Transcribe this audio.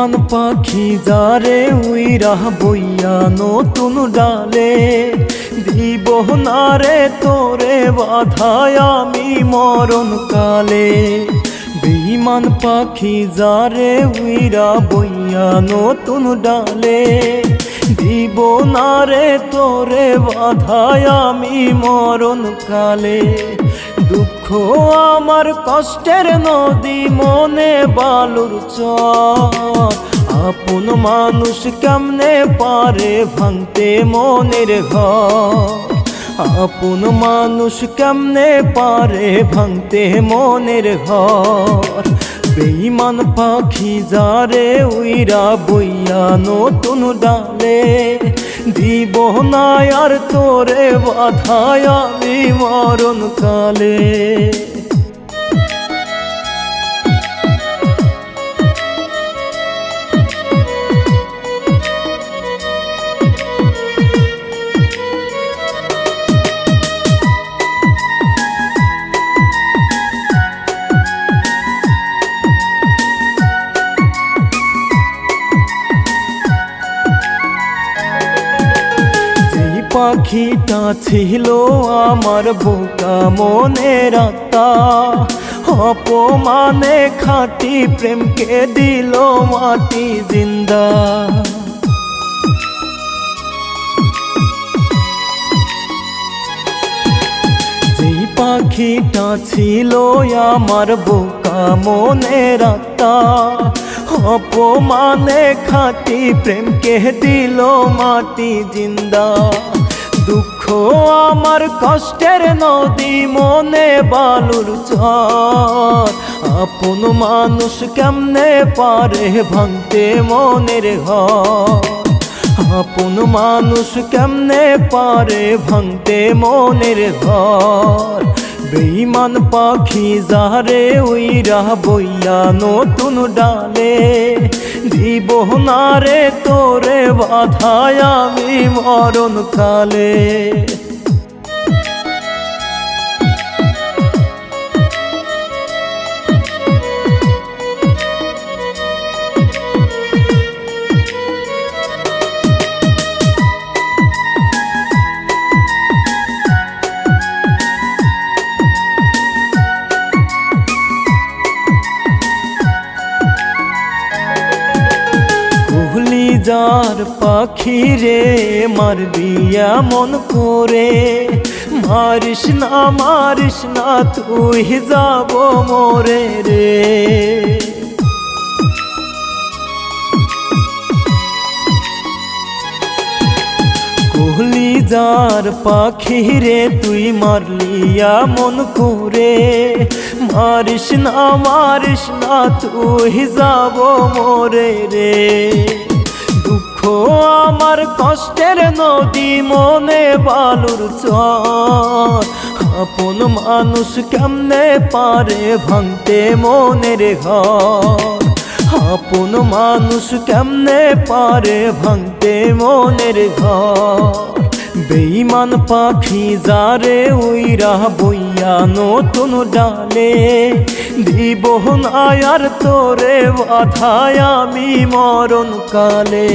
বেইমান পাখি যারে উইরা বইয়া নতুন ডালে। দিব না রে তোরে বাধায় আমি মরণ কালে। বেইমান পাখি যারে উইরা বইয়া নতুন ডালে। দিব না রে তোরে বাধায় আমি মরণ কালে। দুঃখ আমার কষ্টের নদী মনে বালুর চর। আপন মানুষ কেমনে পারে ভাঙতে মনের ঘর? আপন মানুষ কেমনে পারে ভাঙতে মনের ঘর? বেইমান পাখি যারে উইরা বইয়া নতুন ডালে দিব না আর তোরে বাধায় আমি মরণ কালে পাখিটা ছিল আমার বোকা মনের আত্মা। অপমানে খাটি প্রেমকে দিল মাটি জিন্দা। যেই পাখিটা ছিল আমার বোকা মনের আত্মা। অপমানে খাটি প্রেমকে দিল মাটি জিন্দা। দুঃখ আমার কষ্টের নদী মনে বালুর ঝড়। আপন মানুষ কেমনে পারে ভাঙতে মনের ঘর? আপন মানুষ কেমনে পারে ভাঙতে মনের ঘর? বেইমান পাখি যারে উইরা বইয়া নতুন ডালে দিব না রে তোরে বাধায় আমি মরণ কালে যার পাখি রে মারবি এমন করে, মারিস না মারিস না, তুই যাব মোরে রে। কুহলি যার পাখি রে তুই মারলি এমন করে, মারিস না মারিস না, তুই যাব মোরে রে। আমার কষ্টের নদী মনে বালুর চর। আপন মানুষ কেমনে পারে ভাঙতে মনের ঘর? আপন মানুষ কেমনে পারে ভাঙতে মনের ঘর? বেইমান পাখি যারে উইরা বইয়া নতুন ডালে দিবহন আয়ার তোরে বাধায় আমি মরণ কালে